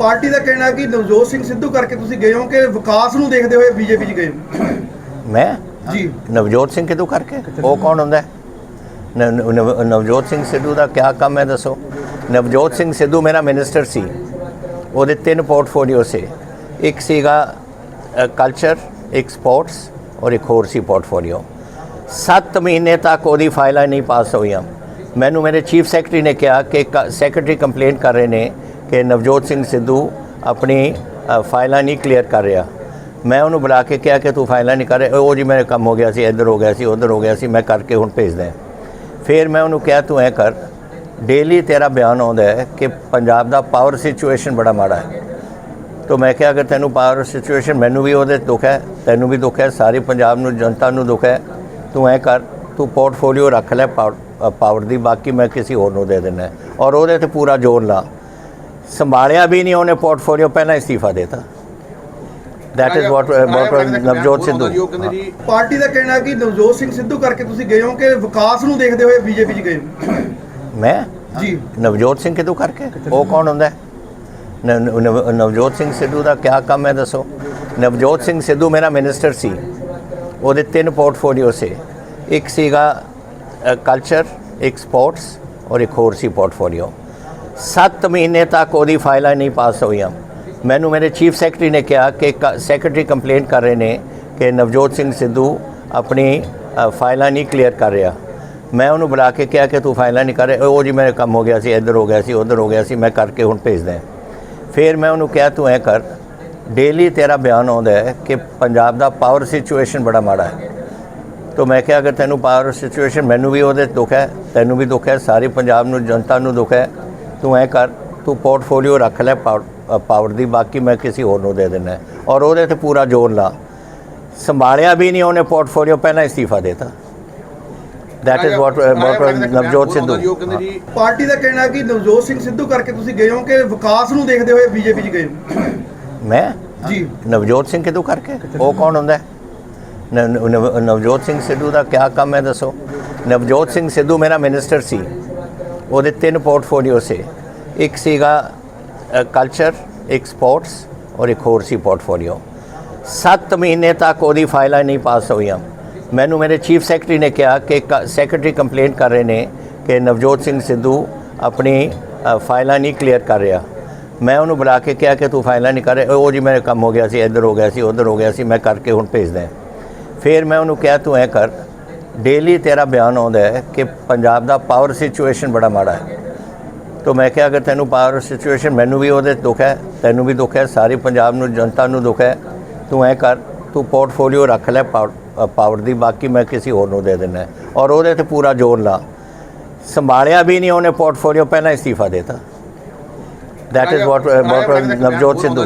Party ਦਾ ਕਹਿਣਾ ਕਿ ਨਵਜੋਤ ਸਿੰਘ ਸਿੱਧੂ ਕਰਕੇ ਤੁਸੀਂ ਗਏ ਹੋ ਕਿ ਵਿਕਾਸ ਨੂੰ ਦੇਖਦੇ ਹੋਏ ਬੀਜੇਪੀ 'ਚ ਗਏ ਹੋ? ਮੈਂ? ਜੀ। ਨਵਜੋਤ ਸਿੰਘ ਕਿਦੋਂ ਕਰਕੇ? ਉਹ ਕੌਣ ਹੁੰਦਾ ਨਵਜੋਤ ਸਿੰਘ ਸਿੱਧੂ ਦਾ ਕੀ ਕੰਮ ਹੈ ਦੱਸੋ? ਨਵਜੋਤ ਸਿੰਘ ਸਿੱਧੂ ਮੇਰਾ ਮਿਨਿਸਟਰ ਸੀ। ਉਹਦੇ ਤਿੰਨ ਪੋਰਟਫੋਲੀਓ ਸੀ। ਇੱਕ ਸੀਗਾ ਕਲਚਰ ਇੱਕ ਸਪੋਰਟਸ ਔਰ ਇੱਕ ਹੋਰ ਸੀ ਪੋਰਟਫੋਲੀਓ 7 ਮਹੀਨੇ ਤੱਕ ਉਹਦੀ ਫਾਈਲਾਂ ਨਹੀਂ ਪਾਸ ਹੋਈਆਂ। ਮੈਨੂੰ ਮੇਰੇ ਚੀਫ ਸੈਕਟਰੀ ਨੇ ਕਿਹਾ ਕਿ ਸੈਕਟਰੀ ਕੰਪਲੇਂਟ ਕਰ ਰਹੇ ਨੇ ਕਿ ਨਵਜੋਤ ਸਿੰਘ ਸਿੱਧੂ ਆਪਣੀ ਫਾਈਲਾਂ ਨਹੀਂ ਕਲੀਅਰ ਕਰ ਰਿਹਾ। ਮੈਂ ਉਹਨੂੰ ਬੁਲਾ ਕੇ ਕਿਹਾ ਕਿ ਤੂੰ ਫਾਈਲਾਂ ਨਹੀਂ ਕਰ ਰਿਹਾ। ਉਹ ਜੀ ਮੇਰੇ ਕੰਮ ਹੋ ਗਿਆ ਸੀ, ਇੱਧਰ ਹੋ ਗਿਆ ਸੀ, ਉੱਧਰ ਹੋ ਗਿਆ ਸੀ, ਮੈਂ ਕਰਕੇ ਹੁਣ ਭੇਜਦਾ ਫਿਰ ਮੈਂ ਉਹਨੂੰ ਕਿਹਾ, ਤੂੰ ਐ ਕਰ ਡੇਲੀ ਤੇਰਾ ਬਿਆਨ ਆਉਂਦਾ ਹੈ ਕਿ ਪੰਜਾਬ ਦਾ ਪਾਵਰ ਸਿਚੁਏਸ਼ਨ ਬੜਾ ਮਾੜਾ ਹੈ। ਤੋ ਮੈਂ ਕਿਹਾ, ਅਗਰ ਤੈਨੂੰ ਪਾਵਰ ਸਿਚੁਏਸ਼ਨ ਮੈਨੂੰ ਵੀ ਉਹਦੇ ਦੁੱਖ ਹੈ, ਤੈਨੂੰ ਵੀ ਦੁੱਖ ਹੈ, ਸਾਰੇ ਪੰਜਾਬ ਨੂੰ, ਜਨਤਾ ਨੂੰ ਦੁੱਖ ਹੈ, ਤੂੰ ਐ ਕਰ, ਤੂੰ ਪੋਰਟਫੋਲੀਓ ਰੱਖ ਲੈ ਪਾਵਰ ਦੀ, ਬਾਕੀ ਮੈਂ ਕਿਸੇ ਹੋਰ ਨੂੰ ਦੇ ਦੇਣਾ ਔਰ ਉਹਦੇ ਤੇ ਪੂਰਾ ਜ਼ੋਰ ਲਾ। ਸੰਭਾਲਿਆ ਵੀ ਨਹੀਂ ਉਹਨੇ ਪੋਰਟਫੋਲੀਓ ਪਹਿਲਾਂ ਇਸਤੀਫਾ ਦੇਤਾ। That is what what Navjot Sidhu party ਦਾ ਕਹਿਣਾ ਕਿ ਨਵਜੋਤ ਸਿੰਘ ਸਿੱਧੂ ਕਰਕੇ ਤੁਸੀਂ ਗਏ ਹੋ ਕਿ ਵਿਕਾਸ ਨੂੰ ਦੇਖਦੇ ਹੋਏ ਬੀਜੇਪੀ 'ਚ ਗਏ ਹੋ? ਮੈਂ? ਜੀ। ਨਵਜੋਤ ਸਿੰਘ ਕਿਦੋਂ ਕਰਕੇ? ਉਹ ਕੌਣ ਹੁੰਦਾ ਨਵਜੋਤ ਸਿੰਘ ਸਿੱਧੂ ਦਾ ਕੀ ਕੰਮ ਹੈ ਦੱਸੋ? ਨਵਜੋਤ ਸਿੰਘ ਸਿੱਧੂ ਮੇਰਾ ਮਿਨਿਸਟਰ ਸੀ। ਉਹਦੇ ਤਿੰਨ ਪੋਰਟਫੋਲੀਓ ਸੀ। ਇੱਕ ਸੀਗਾ ਕਲਚਰ ਇੱਕ ਸਪੋਰਟਸ ਔਰ ਇੱਕ ਹੋਰ ਸੀ ਪੋਰਟਫੋਲੀਓ 7 ਮਹੀਨੇ ਤੱਕ ਉਹਦੀ ਫਾਈਲਾਂ ਨਹੀਂ ਪਾਸ ਹੋਈਆਂ। ਮੈਨੂੰ ਮੇਰੇ ਚੀਫ ਸੈਕਟਰੀ ਨੇ ਕਿਹਾ ਕਿ ਸੈਕਟਰੀ ਕੰਪਲੇਂਟ ਕਰ ਰਹੇ ਨੇ ਕਿ ਨਵਜੋਤ ਸਿੰਘ ਸਿੱਧੂ ਆਪਣੀ ਫਾਈਲਾਂ ਨਹੀਂ ਕਲੀਅਰ ਕਰ ਰਿਹਾ। ਮੈਂ ਉਹਨੂੰ ਬੁਲਾ ਕੇ ਕਿਹਾ ਕਿ ਤੂੰ ਫਾਈਲਾਂ ਨਹੀਂ ਕਰ ਰਿਹਾ। ਉਹ ਜੀ ਮੇਰੇ ਕੰਮ ਹੋ ਗਿਆ ਸੀ, ਇੱਧਰ ਹੋ ਗਿਆ ਸੀ, ਉੱਧਰ ਹੋ ਗਿਆ ਸੀ, ਮੈਂ ਕਰਕੇ ਹੁਣ ਭੇਜਦਾ ਫਿਰ ਮੈਂ ਉਹਨੂੰ ਕਿਹਾ, ਤੂੰ ਐ ਕਰ ਡੇਲੀ ਤੇਰਾ ਬਿਆਨ ਆਉਂਦਾ ਹੈ ਕਿ ਪੰਜਾਬ ਦਾ ਪਾਵਰ ਸਿਚੁਏਸ਼ਨ ਬੜਾ ਮਾੜਾ ਹੈ। ਤੋ ਮੈਂ ਕਿਹਾ, ਅਗਰ ਤੈਨੂੰ ਪਾਵਰ ਸਿਚੁਏਸ਼ਨ ਮੈਨੂੰ ਵੀ ਉਹਦੇ ਦੁੱਖ ਹੈ, ਤੈਨੂੰ ਵੀ ਦੁੱਖ ਹੈ, ਸਾਰੇ ਪੰਜਾਬ ਨੂੰ, ਜਨਤਾ ਨੂੰ ਦੁੱਖ ਹੈ ਤੂੰ ਐ ਕਰ ਤੂੰ ਪੋਰਟਫੋਲੀਓ ਰੱਖ ਲੈ ਪਾਵਰ ਦੀ ਬਾਕੀ ਮੈਂ ਕਿਸੇ ਹੋਰ ਨੂੰ ਦੇ ਦੇਣਾ। ਔਰ ਉਹਦੇ ਤੇ ਪੂਰਾ ਜ਼ੋਰ ਲਾ। ਸੰਭਾਲਿਆ ਵੀ ਨਹੀਂ ਉਹਨੇ ਪੋਰਟਫੋਲੀਓ ਪਹਿਲਾਂ ਇਸਤੀਫਾ ਦੇਤਾ। That is what Navjot Sidhu. Party ਦਾ ਕਹਿਣਾ ਕਿ ਨਵਜੋਤ ਸਿੰਘ ਸਿੱਧੂ ਕਰਕੇ ਤੁਸੀਂ ਗਏ ਹੋ ਕਿ ਵਿਕਾਸ ਨੂੰ ਦੇਖਦੇ ਹੋਏ ਬੀਜੇਪੀ 'ਚ ਗਏ ਹੋ? ਮੈਂ? ਜੀ। ਨਵਜੋਤ ਸਿੰਘ ਕਿਦੋਂ ਕਰਕੇ? ਉਹ ਕੌਣ ਹੁੰਦਾ? ਹੈ? ਨਵਜੋਤ ਸਿੰਘ ਸਿੱਧੂ ਦਾ ਕੀ ਕੰਮ ਹੈ ਦੱਸੋ? ਨਵਜੋਤ ਸਿੰਘ ਸਿੱਧੂ ਮੇਰਾ ਮਿਨਿਸਟਰ ਸੀ। ਉਹਦੇ ਤਿੰਨ ਪੋਰਟਫੋਲੀਓ ਸੀ। ਇੱਕ ਸੀਗਾ ਕਲਚਰ ਇੱਕ ਸਪੋਰਟਸ ਔਰ ਇੱਕ ਹੋਰ ਸੀ ਪੋਰਟਫੋਲੀਓ। 7 ਮਹੀਨੇ ਤੱਕ ਉਹਦੀ ਫਾਈਲਾਂ ਨਹੀਂ ਪਾਸ ਹੋਈਆਂ। ਮੈਨੂੰ ਮੇਰੇ ਚੀਫ ਸੈਕਟਰੀ ਨੇ ਕਿਹਾ ਕਿ ਸੈਕਟਰੀ ਕੰਪਲੇਂਟ ਕਰ ਰਹੇ ਨੇ ਕਿ ਨਵਜੋਤ ਸਿੰਘ ਸਿੱਧੂ ਆਪਣੀ ਫਾਈਲਾਂ ਨਹੀਂ ਕਲੀਅਰ ਕਰ ਰਿਹਾ। ਮੈਂ ਉਹਨੂੰ ਬੁਲਾ ਕੇ ਕਿਹਾ ਕਿ ਤੂੰ ਫਾਈਲਾਂ ਨਹੀਂ ਕਰ ਰਿਹਾ। ਉਹ ਜੀ ਮੇਰੇ ਕੰਮ ਹੋ ਗਿਆ ਸੀ, ਇੱਧਰ ਹੋ ਗਿਆ ਸੀ, ਉੱਧਰ ਹੋ ਗਿਆ ਸੀ, ਮੈਂ ਕਰਕੇ ਹੁਣ ਭੇਜਦਾ ਫਿਰ ਮੈਂ ਉਹਨੂੰ ਕਿਹਾ, ਤੂੰ ਐ ਕਰ ਡੇਲੀ ਤੇਰਾ ਬਿਆਨ ਆਉਂਦਾ ਹੈ ਕਿ ਪੰਜਾਬ ਦਾ ਪਾਵਰ ਸਿਚੁਏਸ਼ਨ ਬੜਾ ਮਾੜਾ ਹੈ। ਤੋ ਮੈਂ ਕਿਹਾ ਅਗਰ ਤੈਨੂੰ ਪਾਵਰ ਸਿਚੁਏਸ਼ਨ ਮੈਨੂੰ ਵੀ ਉਹਦੇ ਦੁੱਖ ਹੈ ਤੈਨੂੰ ਵੀ ਦੁੱਖ ਹੈ ਸਾਰੇ ਪੰਜਾਬ ਨੂੰ ਜਨਤਾ ਨੂੰ ਦੁੱਖ ਹੈ ਤੂੰ ਐ ਕਰ ਤੂੰ ਪੋਰਟਫੋਲੀਓ ਰੱਖ ਲੈ ਪਾਵਰ ਦੀ ਬਾਕੀ ਮੈਂ ਕਿਸੇ ਹੋਰ ਨੂੰ ਦੇ ਦੇਣਾ ਹੈ। ਔਰ ਉਹਦੇ ਤੇ ਪੂਰਾ ਜ਼ੋਰ ਲਾ। ਸੰਭਾਲਿਆ ਵੀ ਨਹੀਂ ਉਹਨੇ ਪੋਰਟਫੋਲੀਓ ਪਹਿਲਾਂ ਇਸਤੀਫਾ ਦੇਤਾ। That is what what Navjot Sidhu.